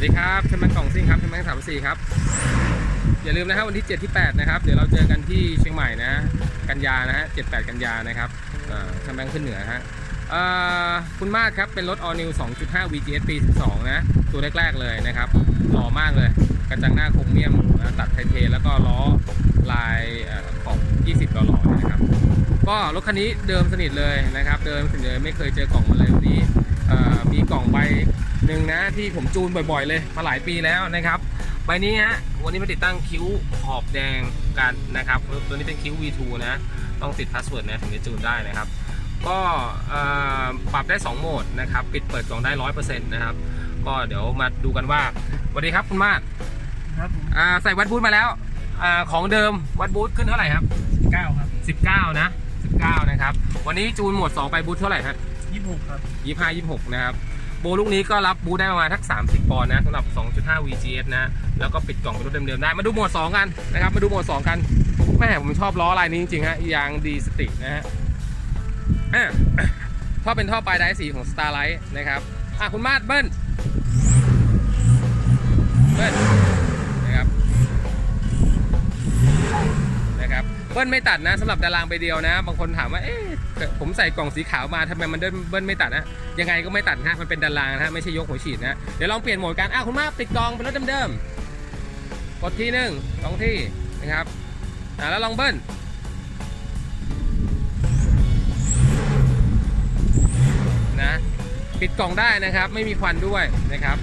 วัสดีครับเชมแมงกล่องซิ่งครับเชมแมงสามสี่ครับ อย่าลืมนะครับวันที่7ที่8นะครับเดี๋ยวเราเจอกันที่เชียงใหม่นะ กันยานะฮะ7 8กันยานะครับอ่าเชมแมงขึ้นเหนือฮะคุณมาศครับเป็นรถ All New 2.5 VGS ปี 12 นะ ตัวแรก ๆ เลยนะครับหล่อมากเลย กระจังหน้าโครเมียมตัดไทเทแล้วก็ล้อลายเอ่อขอบ ก็รถคันนี้เดิมสนิทเลยนะครับ เดิมสนิทเลยไม่เคยเจอกล่องมาเลยวันนี้เอ่อมีกล่องใบหนึ่งนะที่ผมจูนบ่อยๆ เลยมาหลายปีแล้วนะครับใบนี้ฮะวันนี้มาติดตั้งคิ้วขอบแดงกันนะครับตัวนี้เป็นคิ้ว V2 นะต้องติดพาสเวิร์ดนะถึงจะจูนได้นะครับ ก็เอ่อปรับได้ 2 โหมดนะครับ ปิดเปิดกล่องได้ 100%นะครับ ก็เดี๋ยวมาดูกันว่าสวัสดีครับคุณมาศครับผมอ่าใส่วัดบูทมาแล้วอาของเดิมวัดบูทขึ้นเท่าไหร่ครับเก้าครับ 19 นะ 19 นะครับ วันนี้จูนโหมด2 ไปบูทเท่าไหร่ฮะยี่สิบหกครับ25 26นะครับ โบลูกนี้ก็รับบูทได้ประมาณทัก 30 ปอนด์นะสำหรับ 2.5 VGS นะ แล้วก็ปิดกล่องเป็นรถเดิมๆได้ มาดูโหมด2 กันนะครับ มาดูโหมด2 กันแม่ผมชอบล้อลายนี้จริงๆฮะ ยางดีสติกนะฮะอะท่อเป็นท่อปลายไดสีของ Starlight นะครับ อะคุณมาดเบิ้ลเบิ้ลนะครับ นะครั บเบิ้ลไม่ตัดนะสำหรับดารางไปเดียวนะ บางคนถามว่าเอ๊ะผมใส่กล่องสีขาวมาทำไมมันเดินเบิ้ลไม่ตัดนะยังไงก็ไม่ตัดนะมันเป็นดารางนะฮะไม่ใช่ยกหัวฉีดนะเดี๋ยวลองเปลี่ยนโหมดกันอ้าวคุณมาปิดกล่องเป็นรถเดิมๆกดที่หนึ่งสองที่นะครับอ่าแล้วลองเบิ้ล ปิดกล่องได้นะครับ ไม่มีควันด้วยนะครับ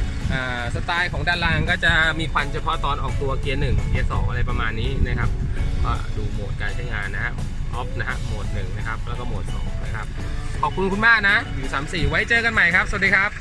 สไตล์ของด้านล่างก็จะมีควันเฉพาะตอนออกตัวเกียร์หนึ่งเกียร์สองอะไรประมาณนี้นะครับก็ดูโหมดการใช้งานนะฮะออฟนะฮะโหมดหนึ่งนะครับ แล้วก็โหมดสองนะครับ ขอบคุณคุณมากนะ อยู่สามสี่ไว้เจอกันใหม่ครับ สวัสดีครับ